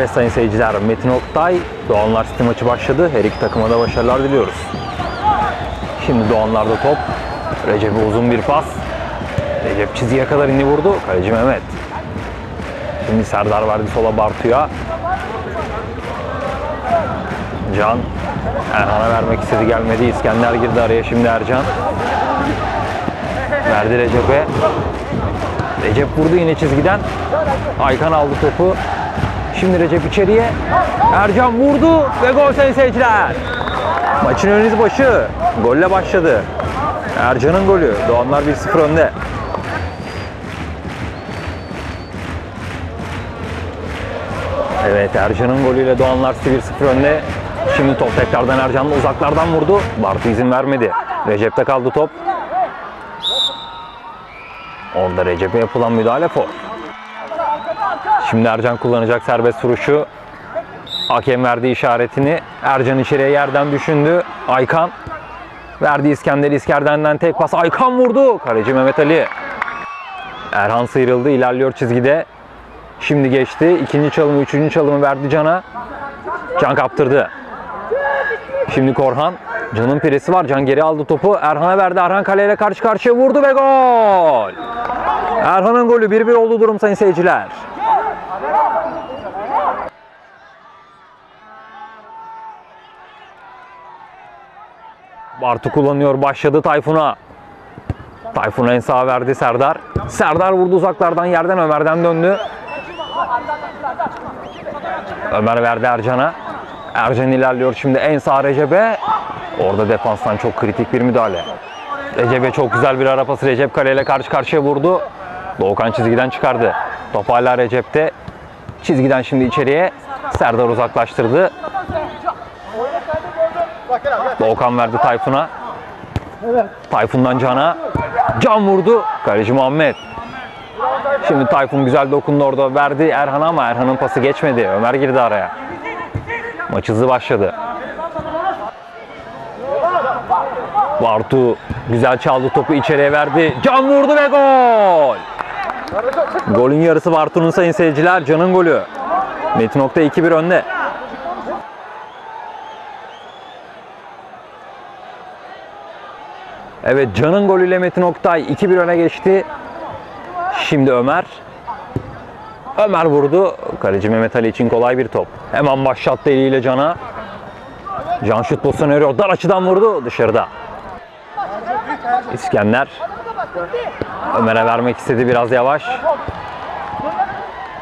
Evet sayın seyirciler, Metin Oktay, Doğanlar City maçı başladı. Her iki takıma da başarılar diliyoruz. Şimdi Doğanlar'da top. Recep'e uzun bir pas. Recep çizgiye kadar indi vurdu. Kaleci Mehmet. Şimdi Serdar verdi sola Bartu'ya. Can. Erhan'a vermek istedi gelmedi. İskender girdi araya şimdi Ercan. Verdi Recep'e. Recep vurdu yine çizgiden. Aykan aldı topu. Şimdi Recep içeriye. Ercan vurdu ve gol sayın seyirciler. Maçın önünüz başı. Golle başladı. Ercan'ın golü. Doğanlar 1-0 önde. Evet Ercan'ın golüyle Doğanlar 1-0 önde. Şimdi top tekrardan Ercan'la uzaklardan vurdu. Bartu izin vermedi. Recep'te kaldı top. Orada Recep'e yapılan müdahale for. Şimdi Ercan kullanacak serbest vuruşu. Hakem verdi işaretini. Ercan içeriye yerden düşündü. Aykan verdi İskender İskender'den tek pas. Aykan vurdu. Kaleci Mehmet Ali. Erhan sıyrıldı. ilerliyor çizgide. Şimdi geçti. İkinci çalımı, üçüncü çalımı verdi Can'a. Can kaptırdı. Şimdi Korhan. Can'ın piresi var. Can geri aldı topu. Erhan'a verdi. Erhan kaleyle karşı karşıya vurdu ve gol. Erhan'ın golü 1-1 oldu durum sayın seyirciler. Bartu kullanıyor. Başladı Tayfun'a. Tayfun'a en sağa verdi Serdar. Serdar vurdu uzaklardan yerden Ömer'den döndü. Ömer verdi Ercan'a. Ercan ilerliyor şimdi en sağ Recep'e. Orada defanstan çok kritik bir müdahale. Recep'e çok güzel bir ara pası. Recep kaleyle karşı karşıya vurdu. Doğukan çizgiden çıkardı. Top hala Recep'te. Çizgiden şimdi içeriye. Serdar uzaklaştırdı. Doğukan verdi Tayfun'a. Tayfun'dan Can'a. Can vurdu. Kaleci Muhammed. Şimdi Tayfun güzel dokundu orada verdi Erhan'a ama Erhan'ın pası geçmedi. Ömer girdi araya. Maç hızlı başladı. Bartu güzel çaldı topu içeriye verdi. Can vurdu ve gol. Golün yarısı Bartu'nun sayın seyirciler. Can'ın golü. Metin Oktay 2-1 önde. Evet Can'ın golüyle Metin Oktay 2-1 öne geçti. Şimdi Ömer. Ömer vurdu. Kaleci Mehmet Ali için kolay bir top. Hemen başlattı eliyle Can'a. Can şut pozisyonu arıyor. Dar açıdan vurdu. Dışarıda. İskender. Ömer'e vermek istedi biraz yavaş.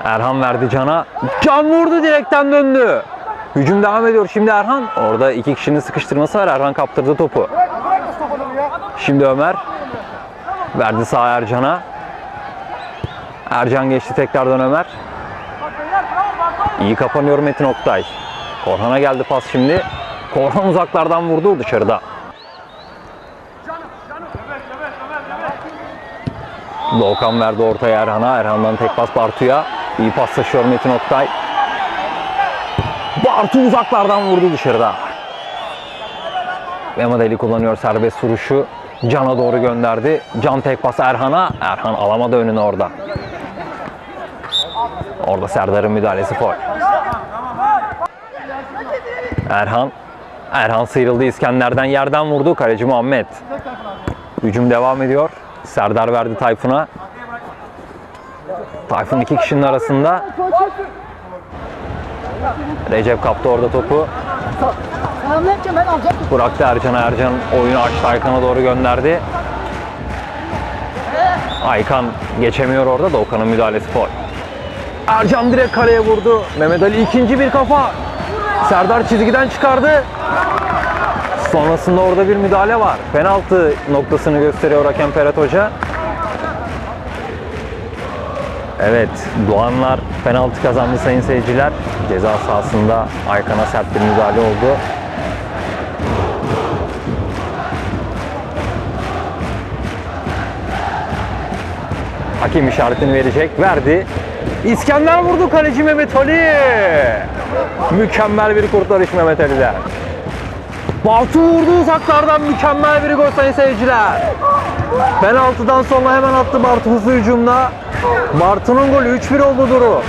Erhan verdi Can'a. Can vurdu direkten döndü. Hücum devam ediyor şimdi Erhan. Orada iki kişinin sıkıştırması var. Erhan kaptırdı topu. Şimdi Ömer. Verdi sağ Ercan'a. Ercan geçti tekrardan Ömer. İyi kapanıyor Metin Oktay. Korhan'a geldi pas şimdi. Korhan uzaklardan vurdu dışarıda. Doğukan verdi ortaya Erhan'a. Erhan'dan tek pas Bartu'ya. İyi paslaşıyor Metin Oktay. Bartu uzaklardan vurdu dışarıda. Mehmet Ali kullanıyor serbest vuruşu. Can'a doğru gönderdi. Can tek pas Erhan'a. Erhan alamadı önünü orada. Orada Serdar'ın müdahalesi foul. Erhan. Erhan sıyrıldı İskender'den yerden vurdu. Kaleci Muhammed. Hücum devam ediyor. Serdar verdi Tayfun'a. Tayfun iki kişinin arasında. Recep kaptı orada topu. Bıraktı Ercan'a. Ercan oyunu açtı Aykan'a doğru gönderdi. Aykan geçemiyor orada da Okan'ın müdahalesi foul. Ercan direkt kaleye vurdu. Mehmet Ali ikinci bir kafa. Serdar çizgiden çıkardı. Sonrasında orada bir müdahale var. Penaltı noktasını gösteriyor hakem Ferhat Hoca. Evet, Doğanlar penaltı kazandı sayın seyirciler. Ceza sahasında Aykan'a sert bir müdahale oldu. Hakem işaretini verecek. Verdi. İskender vurdu kaleci Mehmet Ali. Mükemmel bir kurtarış Mehmet Ali'den. Bartu vurdu uzaklardan mükemmel bir gol sayın seyirciler. Penaltıdan sonra hemen attı Bartu hızlı hücumda. Bartu'nun golü 3-1 oldu duru.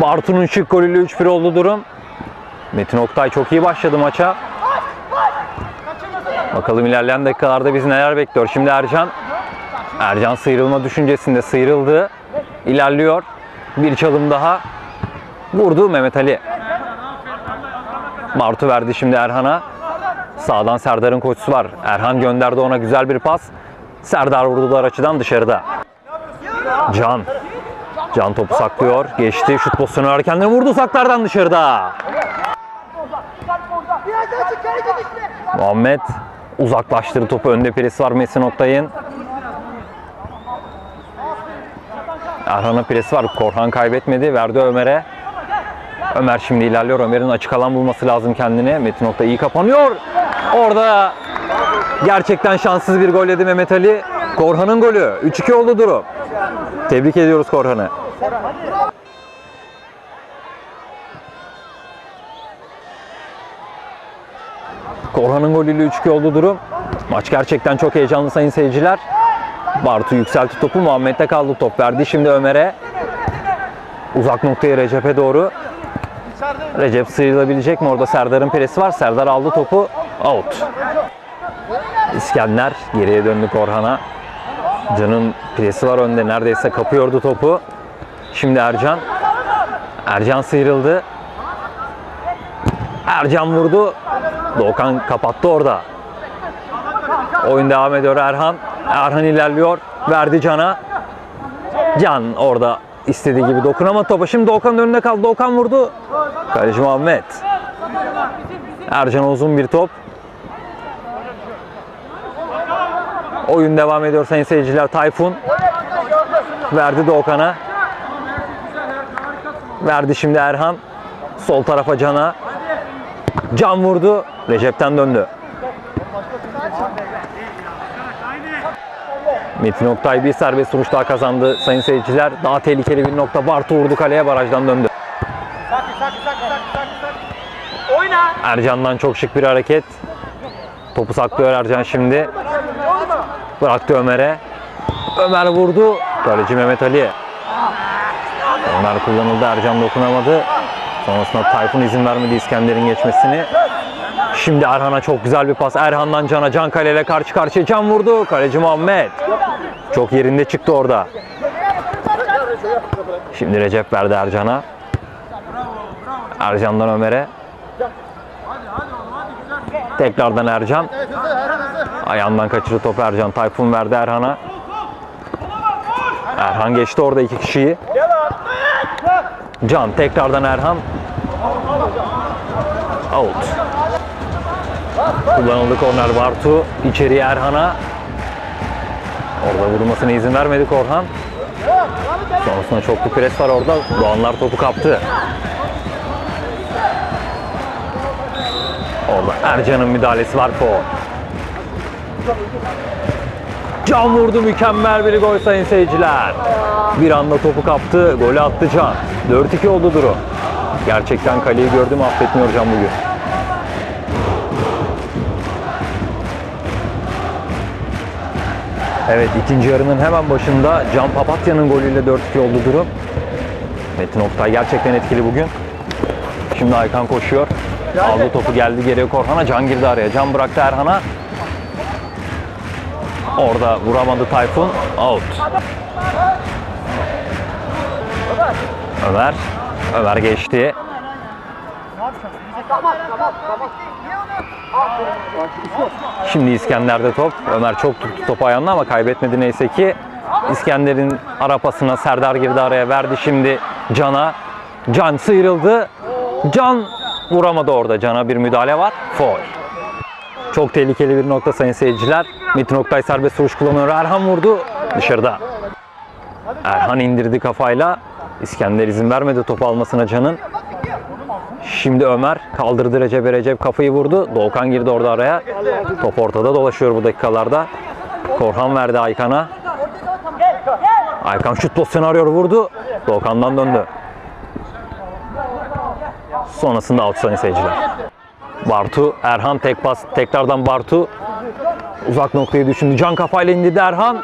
Bartu'nun şık golüyle 3-1 oldu durum. Metin Oktay çok iyi başladı maça. Bakalım ilerleyen dakikalarda bizi neler bekliyor. Şimdi Ercan. Ercan sıyrılma düşüncesinde sıyrıldı. İlerliyor. Bir çalım daha. Vurdu Mehmet Ali. Bartu verdi şimdi Erhan'a. Sağdan Serdar'ın koşusu var. Erhan gönderdi ona güzel bir pas. Serdar vurdular açıdan dışarıda. Can. Can topu saklıyor. Geçti. Şut pozisyonu ararken de vurdu saklardan dışarıda. Muhammed uzaklaştırdı topu. Önde presi var Mesin Oktay'ın. Erhan'ın presi var. Korhan kaybetmedi. Verdi Ömer'e. Ömer şimdi ilerliyor. Ömer'in açık alan bulması lazım kendine. Metin Oktay iyi kapanıyor. Orada gerçekten şanssız bir gol yedi Mehmet Ali. Korhan'ın golü. 3-2 oldu durum. Tebrik ediyoruz Korhan'ı. Korhan'ın golüyle 3-2 oldu durum. Maç gerçekten çok heyecanlı sayın seyirciler. Bartu yükseltti topu. Muhammed'de kaldı top verdi. Şimdi Ömer'e. Uzak noktaya Recep'e doğru. Recep sıyrılabilecek mi? Orada Serdar'ın presi var. Serdar aldı topu. Out. İskender geriye döndü Korhan'a. Can'ın presi var önde. Neredeyse kapıyordu topu. Şimdi Ercan. Ercan sıyrıldı. Ercan vurdu. Doğukan kapattı orada. Oyun devam ediyor Erhan. Erhan ilerliyor. Verdi Can'a. Can orada istediği gibi dokunamadı topa. Şimdi Doğukan'ın önünde kaldı. Doğukan vurdu. Kaleci Muhammed. Ercan'a uzun bir top. Oyun devam ediyor sayın seyirciler. Tayfun verdi Doğukan'a. Verdi şimdi Erhan. Sol tarafa Can'a. Can vurdu. Recep'ten döndü. Metin Oktay bir serbest vuruş daha kazandı sayın seyirciler. Daha tehlikeli bir nokta. Bartu vurdu kaleye barajdan döndü. Oyna. Ercan'dan çok şık bir hareket. Topu saklıyor Ercan şimdi. Bıraktı Ömer'e. Ömer vurdu. Kaleci Mehmet Ali. Ömer kullanıldı. Ercan dokunamadı. Sonrasında Tayfun izin vermedi İskender'in geçmesini. Şimdi Erhan'a çok güzel bir pas. Erhan'dan Can'a. Can kaleyle karşı karşıya. Can vurdu. Kaleci Muhammed. Çok yerinde çıktı orada. Şimdi Recep verdi Ercan'a. Ercan'dan Ömer'e. Tekrardan Ercan. Ayağından kaçırdı topu Ercan. Tayfun verdi Erhan'a. Erhan geçti orada iki kişiyi. Can tekrardan Erhan. Out. Kullanıldı korner Bartu. İçeriye Erhan'a. Orada vurmasına izin vermedi Korhan. Sonrasında çoklu pres var orada. Doğanlar topu kaptı. Orada Ercan'ın müdahalesi var Foul. Can vurdu mükemmel bir gol sayın seyirciler. Bir anda topu kaptı, golü attı Can. 4-2 oldu durum. Gerçekten kaleyi gördüm affetmiyor Can bugün. Evet ikinci yarının hemen başında Can Papatya'nın golüyle 4-2 oldu durum. Metin Oktay gerçekten etkili bugün. Şimdi Aykan koşuyor. Aldı topu geldi geriye Korhan'a. Can girdi araya. Can bıraktı Erhan'a. Orada vuramadı Tayfun. Out. Ömer. Ömer geçti. Şimdi İskender'de top. Ömer çok tuttu topu ayağına ama kaybetmedi neyse ki. İskender'in arapasına Serdar girdi araya verdi şimdi Can'a. Can sıyrıldı. Can vuramadı orada. Can'a bir müdahale var. Foul. Çok tehlikeli bir nokta sayın seyirciler. Metin Oktay serbest vuruş kullanıyor. Erhan vurdu. Dışarıda. Erhan indirdi kafayla. İskender izin vermedi topu almasına Can'ın. Şimdi Ömer kaldırdı Recep'e Recep kafayı vurdu. Doğukan girdi orada araya. Top ortada dolaşıyor bu dakikalarda. Korhan verdi Aykan'a. Aykan şut pozisyonu arıyor vurdu. Doğukan'dan döndü. Sonrasında sayın seyirciler. Bartu, Erhan tek pas. Tekrardan Bartu. Uzak noktayı düşündü. Can kafayla indirdi Erhan.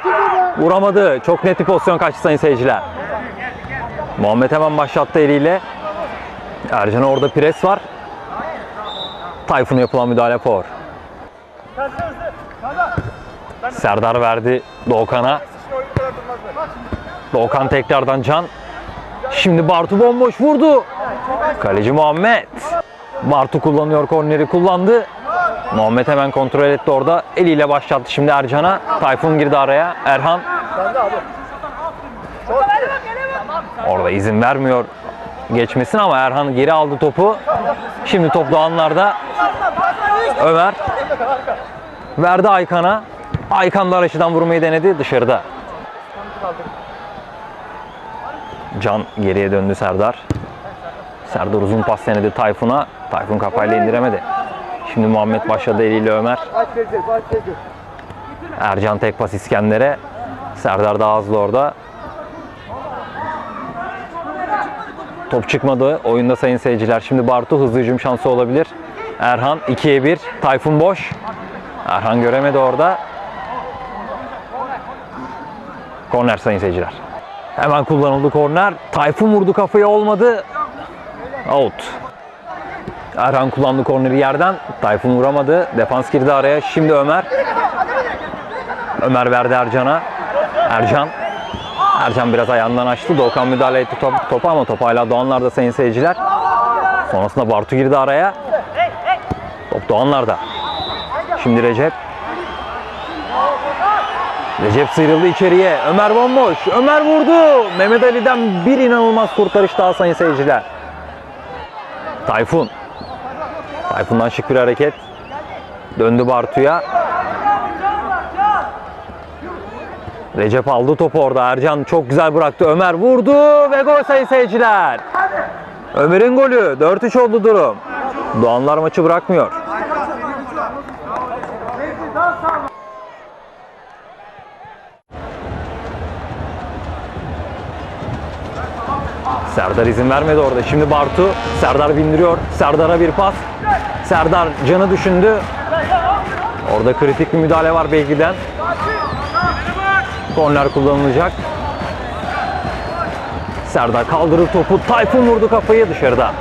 Vuramadı. Çok net bir pozisyon kaçtı sayın seyirciler. Muhammed hemen başlattı eliyle. Ercan'a orada pres var. Tayfun'a yapılan müdahale for. Serdar verdi Doğukan'a. Doğukan tekrardan Can. Şimdi Bartu bomboş vurdu. Kaleci Muhammed. Bartu kullanıyor korneri kullandı. Muhammed hemen kontrol etti orada. Eliyle başlattı şimdi Ercan'a. Tayfun girdi araya. Erhan orada izin vermiyor geçmesine ama Erhan geri aldı topu. Şimdi top Doğanlar'da. Ömer verdi Aykan'a. Aykan da Raşi'den vurmayı denedi dışarıda. Can geriye döndü Serdar. Serdar uzun pas denedi Tayfun'a. Tayfun kafayla indiremedi. Şimdi Muhammed başladı eliyle Ömer. Ercan tek pas İskender'e. Serdar daha hızlı orada. Top çıkmadı oyunda sayın seyirciler. Şimdi Bartu hızlı hücum şansı olabilir. Erhan 2'ye 1. Tayfun boş. Erhan göremedi orada. Korner sayın seyirciler. Hemen kullanıldı korner. Tayfun vurdu kafayı olmadı. Out. Erhan kullandı korneri yerden. Tayfun vuramadı. Defans girdi araya. Şimdi Ömer. Ömer verdi Ercan'a. Ercan. Ercan biraz ayağından açtı. Doğukan müdahale etti top, topa ama top hala Doğanlar'da sayın seyirciler. Sonrasında Bartu girdi araya. Top Doğanlar'da. Şimdi Recep. Recep sıyrıldı içeriye. Ömer bomboş. Ömer vurdu. Mehmet Ali'den bir inanılmaz kurtarış daha sayın seyirciler. Tayfun. Tayfun'dan şık bir hareket. Döndü Bartu'ya. Recep aldı topu orada. Ercan çok güzel bıraktı. Ömer vurdu ve gol sayın seyirciler. Ömer'in golü. 4-3 oldu durum. Doğanlar maçı bırakmıyor. Serdar izin vermedi orada. Şimdi Bartu. Serdar bindiriyor. Serdar'a bir pas. Serdar canı düşündü. Orada kritik bir müdahale var Belgi'den. Korner kullanılacak. Serdar kaldırır topu. Tayfun vurdu kafayı dışarıda.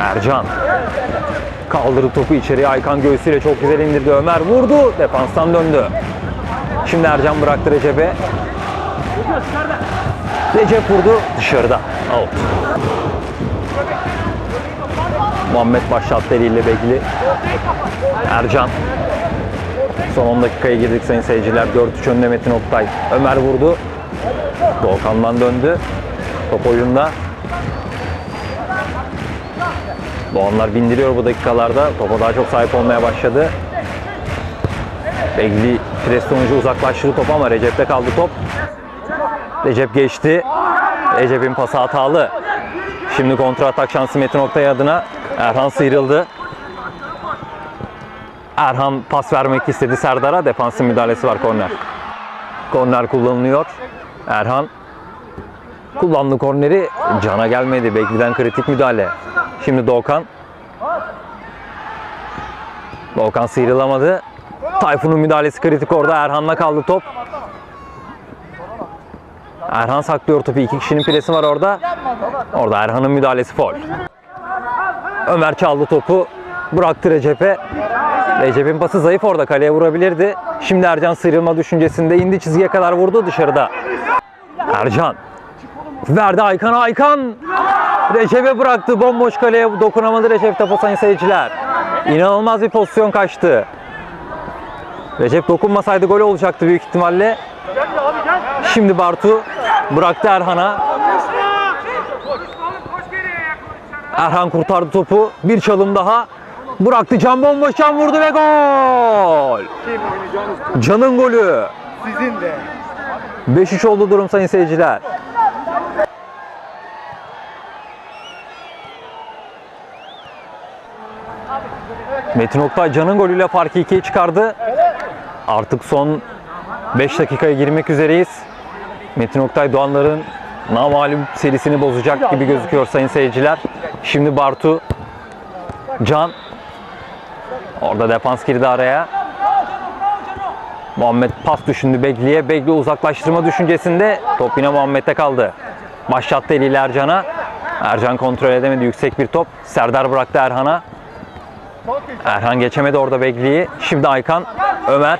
Ercan. Kaldırır topu içeriye. Aykan göğsüyle çok güzel indirdi. Ömer vurdu. Defanstan döndü. Şimdi Ercan bıraktı Recep'e. Recep vurdu dışarıda. Out. Muhammed başlattı eliyle Begli. Ercan. Son 10 dakikaya girdik sayın seyirciler. 4-3 önde Metin Oktay. Ömer vurdu. Doğukan'dan döndü. Top oyunda. Doğanlar bindiriyor bu dakikalarda. Topa daha çok sahip olmaya başladı. Begli pres sonucu uzaklaştırdı topu ama Recep'te kaldı top. Recep geçti. Recep'in pası hatalı. Şimdi kontra atak şansı Metin Oktay adına. Erhan sıyrıldı. Erhan pas vermek istedi Serdar'a. Defansın müdahalesi var korner. Korner kullanılıyor. Erhan kullandı korneri. Cana gelmedi. Bekliden kritik müdahale. Şimdi Doğukan. Doğukan sıyrılamadı. Tayfun'un müdahalesi kritik orada. Erhan'la kaldı top. Erhan saklıyor topu. İki kişinin presi var orada. Orada Erhan'ın müdahalesi foul. Ömer çaldı topu. Bıraktı Recep'e. Recep'in pası zayıf orada. Kaleye vurabilirdi. Şimdi Ercan sıyrılma düşüncesinde indi çizgiye kadar vurdu dışarıda. Ercan. Verdi Aykan'a. Aykan. Recep'e bıraktı. Bomboş kaleye dokunamadı Recep topu sayın seyirciler. İnanılmaz bir pozisyon kaçtı. Recep dokunmasaydı gol olacaktı büyük ihtimalle. Şimdi Bartu bıraktı Erhan'a. Erhan kurtardı topu. Bir çalım daha. Bıraktı Can bomboş Can vurdu ve gol. Can'ın golü. sizin de. 5-3 oldu durum sayın seyirciler. Metin Oktay Can'ın golüyle farkı 2'ye çıkardı. Artık son 5 dakikaya girmek üzereyiz. Metin Oktay Doğanların namalum serisini bozacak gibi gözüküyor sayın seyirciler. Şimdi Bartu, Can. Orada defans girdi araya. Muhammed pas düşündü Begli'ye. Begli uzaklaştırma düşüncesinde top yine Muhammed'de kaldı. Başlattı eliyle Ercan'a. Ercan kontrol edemedi. Yüksek bir top. Serdar bıraktı Erhan'a. Erhan geçemedi orada Begli'yi. Şimdi Aykan. Ömer.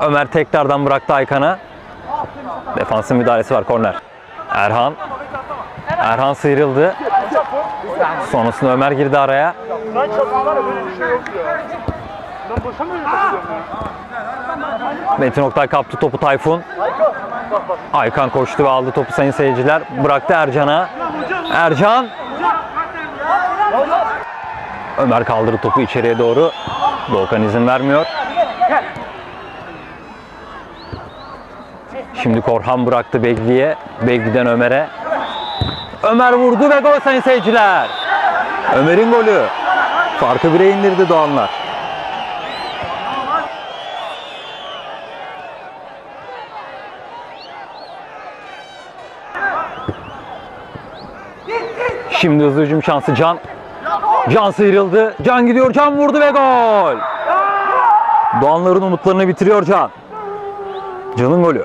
Ömer tekrardan bıraktı Aykan'a. Defansın müdahalesi var korner. Erhan. Erhan sıyrıldı. Sonrasında Ömer girdi araya. Lan var ya böyle bir şey yok ya. Lan boşa mı öyle takılıyorum ya? Metin Oktay kaptı topu Tayfun. Aykan koştu ve aldı topu sayın seyirciler. Bıraktı Ercan'a. Ercan. Ömer kaldırdı topu içeriye doğru. Doğukan izin vermiyor. Şimdi Korhan bıraktı Begli'ye. Begli'den Ömer'e. Ömer vurdu ve gol sayın seyirciler. Ömer'in golü. Farkı bire indirdi Doğanlar. Şimdi hızlı hücum şansı Can. Can sıyrıldı. Can gidiyor. Can vurdu ve gol. Doğanların umutlarını bitiriyor Can. Can'ın golü.